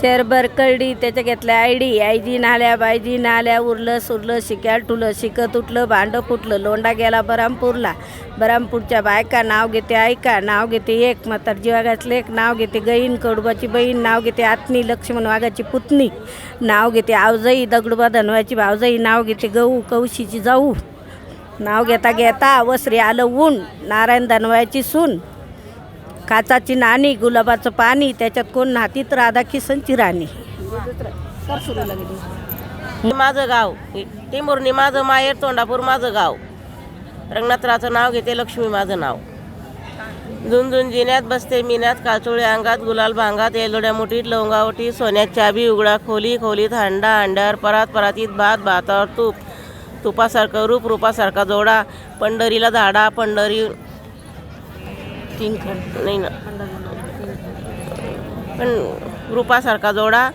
शेरभर कळडी त्याच्या घेतल्या ID IG नाल्या बायजी नाल्या उरलं सुरलं शिक्या टुलं शिकत उठलं भांडं फुटलं लोंडा गेला बरामपूरला. बरामपूरच्या बायका नाव घेते ऐका नाव घेते एक म्हातार जीवागातले एक नाव घेते गईन कडुबाची बहीण नाव घेते आत्नी लक्ष्मण वाघाची पुतणी नाव घेते आवजाई दगडूबा धनवाची भावजाई नाव घेते गहू कौशीची जाऊ. नाव घेता घेता वसरी आलं ऊन नारायण धनवायची सून. काचाची नाणी गुलाबाचं पाणी त्याच्यात कोण नातीत राधा किसनची राणी? हे माझं गाव टिंबुर्णी माझं माहेर तोंडापूर माझं गाव. रंगनाथराचं नाव घेते लक्ष्मी माझं नाव. झुंझुन जिन्यात बसते मिन्यात काचोळे अंगात गुलाल भांगात येलोड्या मुठीत लवंगावटी सोन्यात चाबी उघडा खोली खोलीत हांडा अंड्यावर परात परातीत भात भातावर तूप. तुपासारखं रूप रूपासारखा जोडा. पंढरीला झाडा पंढरी नाही ना. पण रूपासारखा जोडा.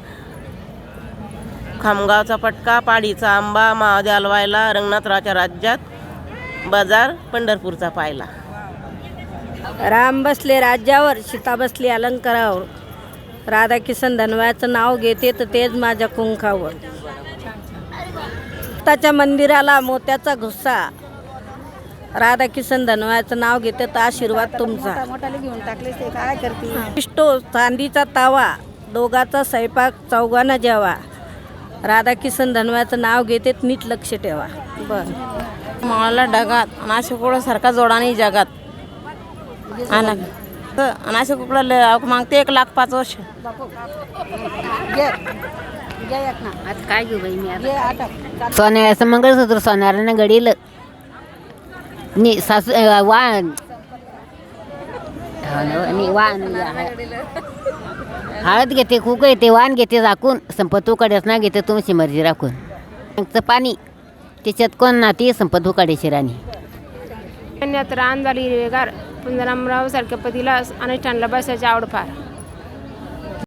खामगावचा पटका पाडीचा आंबा महादे हलवायला रंगनाथरावच्या राज्यात बाजार पंढरपूरचा पाहिला राम बसले राज्यावर सीता बसली अलंकारावर. राधा किसन धनवाचं नाव घेते तर तेच माझ्या कुंखावर. त्याच्या मंदिराला मोत्याचा घुस्सा राधा किसन धनवाचं नाव घेते तर आशीर्वाद तुमचा. मोठाले घेऊन टाकले ते काय करते? इष्टो चांदीचा तावा दोघाचा स्वयंपाक चौघांना जेवा. राधा किसन धनवाचं नाव घेते नीट लक्ष ठेवा. बरं. माळाला ढगात अनाशे सारखा जोडा नाही जगात अनाशे कुकडा मागते एक लाख पाच वर्ष. आता काय घेऊ बाई मी आता? सोन्याचं मंगळसूत्र सोन्यानं घडीलं वाण हो नि वाण हळद घेते कुक येते वाण घेते झाकून संपतूकडेच ना घेते तुमची मर्जी राखून चं पाणी त्याच्यात कोण ना ती संपतूकडेची राणी कन्यात रान झाली हिरवेगार पुंजरामराव सारख्या पतीला अनुष्ठानला बसायची आवड फार